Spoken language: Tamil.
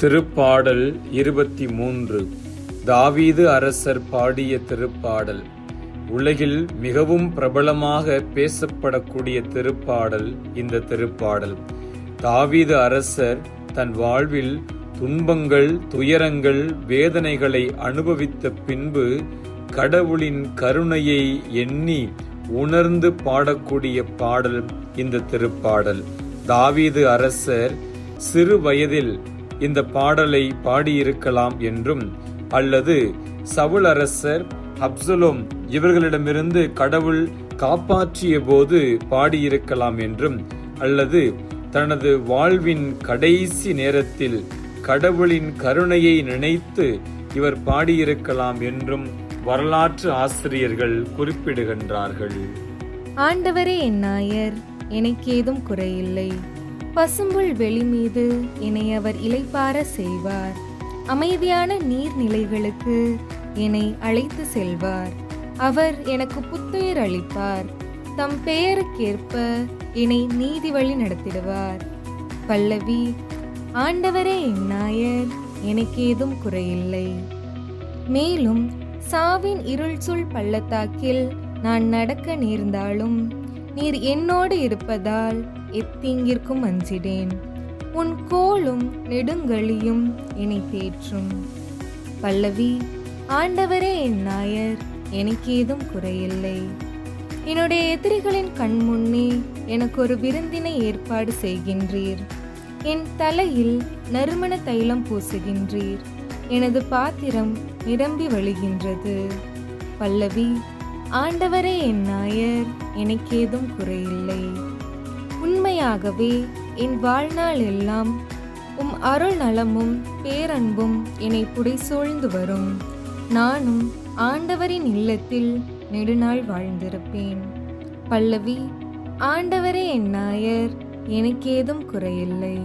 திருப்பாடல் இருபத்தி மூன்று. தாவீது அரசர் பாடிய திருப்பாடல். உலகில் மிகவும் பிரபலமாக பேசப்படக்கூடிய திருப்பாடல் இந்த திருப்பாடல். தாவீது அரசர் தன் வாழ்வில் துன்பங்கள் துயரங்கள் வேதனைகளை அனுபவித்த பின்பு கடவுளின் கருணையை எண்ணி உணர்ந்து பாடக்கூடிய பாடல் இந்த திருப்பாடல். தாவீது அரசர் சிறு வயதில் இந்த பாடலை பாடியிருக்கலாம் என்றும் அல்லது சவுளரசர் அரசர் அப்சலோம் இவர்களிடமிருந்து கடவுள் காப்பாற்றிய போது பாடியிருக்கலாம் என்றும் அல்லது தனது வாழ்வின் கடைசி நேரத்தில் கடவுளின் கருணையை நினைத்து இவர் பாடியிருக்கலாம் என்றும் வரலாற்று ஆசிரியர்கள் குறிப்பிடுகின்றார்கள். ஆண்டவரே என் நாயர் எனக்கு ஏதும் குறையில்லை. பசும்புல் வெளி மீது என்னை அவர் இளைப்பார செய்வார். அமைதியான நீர்நிலைகளுக்கு என்னை அழைத்து செல்வார். அவர் எனக்கு புத்துயிர் அளிப்பார். தம் பெயருக்கேற்ப என்னை நீதி வழி நடத்திடுவார். பல்லவி ஆண்டவரே என் நாயர் எனக்கு ஏதும் குறையில்லை. மேலும் சாவின் இருள் சூழ் பள்ளத்தாக்கில் நான் நடக்க நேர்ந்தாலும் நீர் என்னோடு இருப்பதால் எத்தீங்கிற்கும் அஞ்சிடேன் உன் கோளும் நெடுங்கழியும் என்னை தேற்றும். பல்லவி ஆண்டவரே என் நாயர் எனக்கு ஏதும் குறையில்லை. என்னுடைய எதிரிகளின் கண் முன்னே எனக்கு ஒரு விருந்தினை ஏற்பாடு செய்கின்றீர். என் தலையில் நறுமண தைலம் பூசுகின்றீர். எனது பாத்திரம் நிரம்பி வழிகின்றது. பல்லவி ஆண்டவரே என் நாயர் எனக்கேதும் குறையில்லை. உண்மையாகவே என் வாழ்நாள் எல்லாம் உம் அருள் நலமும் பேரன்பும் என்னை புடை சூழ்ந்து வரும். நானும் ஆண்டவரின் இல்லத்தில் நெடுநாள் வாழ்ந்திருப்பேன். பல்லவி ஆண்டவரே என் நாயர் எனக்கேதும் குறையில்லை.